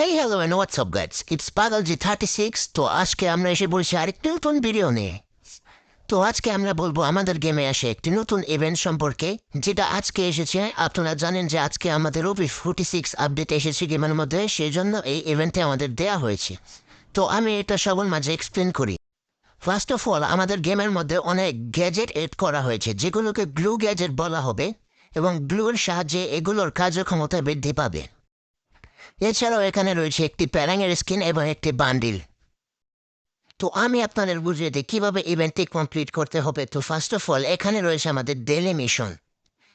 Hey hello and WhatsApp guides it's পাগল G thirty six তো আজকে আমরা এসে বলছি আরেকটি নতুন ভিডিও নিয়ে। তো আজকে আমরা বলব আমাদের গেমে আসে একটি নতুন ইভেন্ট সম্পর্কে, যেটা আজকে এসেছে। আপনারা জানেন যে আজকে আমাদের ওপি ফোর্টি সিক্স আপডেট এসেছে গেমের মধ্যে সেই জন্য এই ইভেন্টে আমাদের দেয়া হয়েছে। তো আমি এটা সবার মাঝে এক্সপ্লেন করি। ফার্স্ট অফ অল আমাদের গেমের মধ্যে অনেক গ্যাজেট এড করা হয়েছে, যেগুলোকে গ্লু গ্যাজেট বলা হবে, এবং গ্লুর সাহায্যে এগুলোর কার্যক্ষমতা বৃদ্ধি পাবে। এছাড়াও এখানে রয়েছে একটি প্যারাঙের স্কিন এবং একটি বান্ডিল। তো আমি আপনাদের বুঝিয়ে দিই, কীভাবে ইভেন্টটি কমপ্লিট করতে হবে? তো ফার্স্ট অফ অল এখানে রয়েছে আমাদের ডেলি মিশন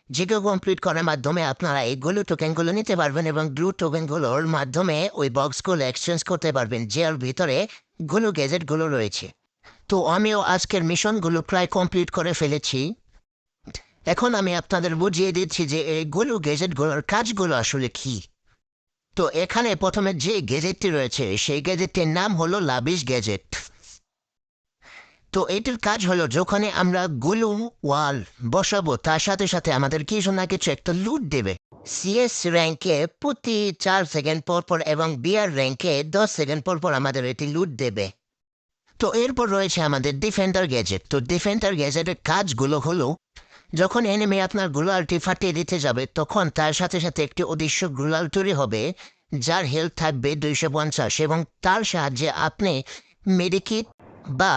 যেগুলো কমপ্লিট করার মাধ্যমে আপনারা এইগুলো টোকেনগুলো নিতে পারবেন এবং গ্লু টোকেনগুলোর মাধ্যমে ওই বক্সগুলো এক্সচেঞ্জ করতে পারবেন, যার ভিতরে গুলো গ্যাজেটগুলো রয়েছে। তো আমিও আজকের মিশনগুলো প্রায় কমপ্লিট করে ফেলেছি। এখন আমি আপনাদের বুঝিয়ে দিচ্ছি যে এইগুলো গ্যাজেটগুলোর কাজগুলো আসলে কী। তো এখানে প্রথমে যে গ্যাজেটটি রয়েছে, সেই গ্যাজেটটির নাম হলো লাবিশ গ্যাজেট তো এটির কাজ হলো, যখনই আমরা গুলু ওয়াল বসাবো, তার সাথে সাথে আমাদের কিছু না কিছু একটা লুট দেবে। সিএস র্যাঙ্কে প্রতি চার সেকেন্ড পর পর এবং বিআর র্যাঙ্কে দশ সেকেন্ড পর পর আমাদের এটি লুট দেবে। তো এরপর রয়েছে আমাদের ডিফেন্ডার গ্যাজেট তো ডিফেন্ডার গ্যাজেটের কাজগুলো হলো যখন এনিমি আপনার গুলালটি ফাটিয়ে দিতে যাবে, তখন তার সাথে সাথে একটি অদৃশ্য গুলাল তৈরি হবে, যার হেলথ থাকবে দুইশো পঞ্চাশ এবং তার সাহায্যে আপনি মেডিকিট বা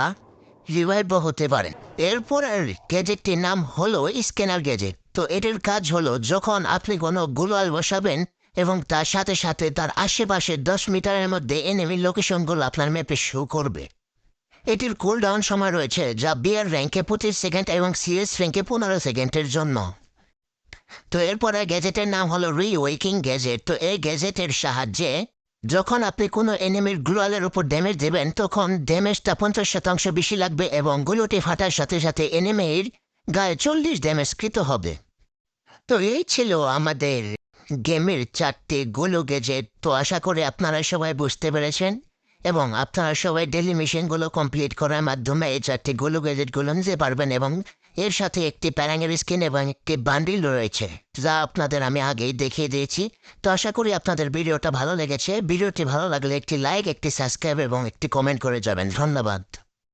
রিভাইভ হতে পারেন। এরপর গ্যাজেটটির নাম হলো স্ক্যানার গ্যাজেট তো এটির কাজ হলো, যখন আপনি কোনো গুলাল বসাবেন এবং তার সাথে সাথে তার আশেপাশে দশ মিটারের মধ্যে এনিমি লোকেশনগুলো আপনার ম্যাপে শো করবে। এটির কুল ডাউন সময় রয়েছে, যা বিয়ার র্যাঙ্কে পঁচিশ সেকেন্ড এবং সিএস র্যাঙ্কে পনেরো সেকেন্ডের জন্য। তো এরপরে গ্যাজেটের নাম হলো রি ওয়েকিং গ্যাজেট তো এই গ্যাজেটের সাহায্যে যখন আপনি কোনো এনিমির গ্লোয়ালের উপর ড্যামেজ দেবেন, তখন ড্যামেজটা পঞ্চাশ শতাংশ বেশি লাগবে এবং গুলোটি ফাটার সাথে সাথে এনিমির গায়ে চল্লিশ ড্যামেজ কৃত হবে। তো এই ছিল আমাদের গেমের চারটে গোলো গ্যাজেট তো আশা করে আপনারা সবাই বুঝতে পেরেছেন। এবং আপনারা সবাই ডেলি মিশনগুলো কমপ্লিট করার মাধ্যমে এই চারটি গোলো গ্যাজেটগুলো নিতে পারবেন এবং এর সাথে একটি প্যারাঙ্গের স্কিন এবং একটি বান্ডিল রয়েছে, যা আপনাদের আমি আগেই দেখিয়ে দিয়েছি। তো আশা করি আপনাদের ভিডিওটা ভালো লেগেছে। ভিডিওটি ভালো লাগলে একটি লাইক একটি সাবস্ক্রাইব এবং একটি কমেন্ট করে যাবেন। ধন্যবাদ।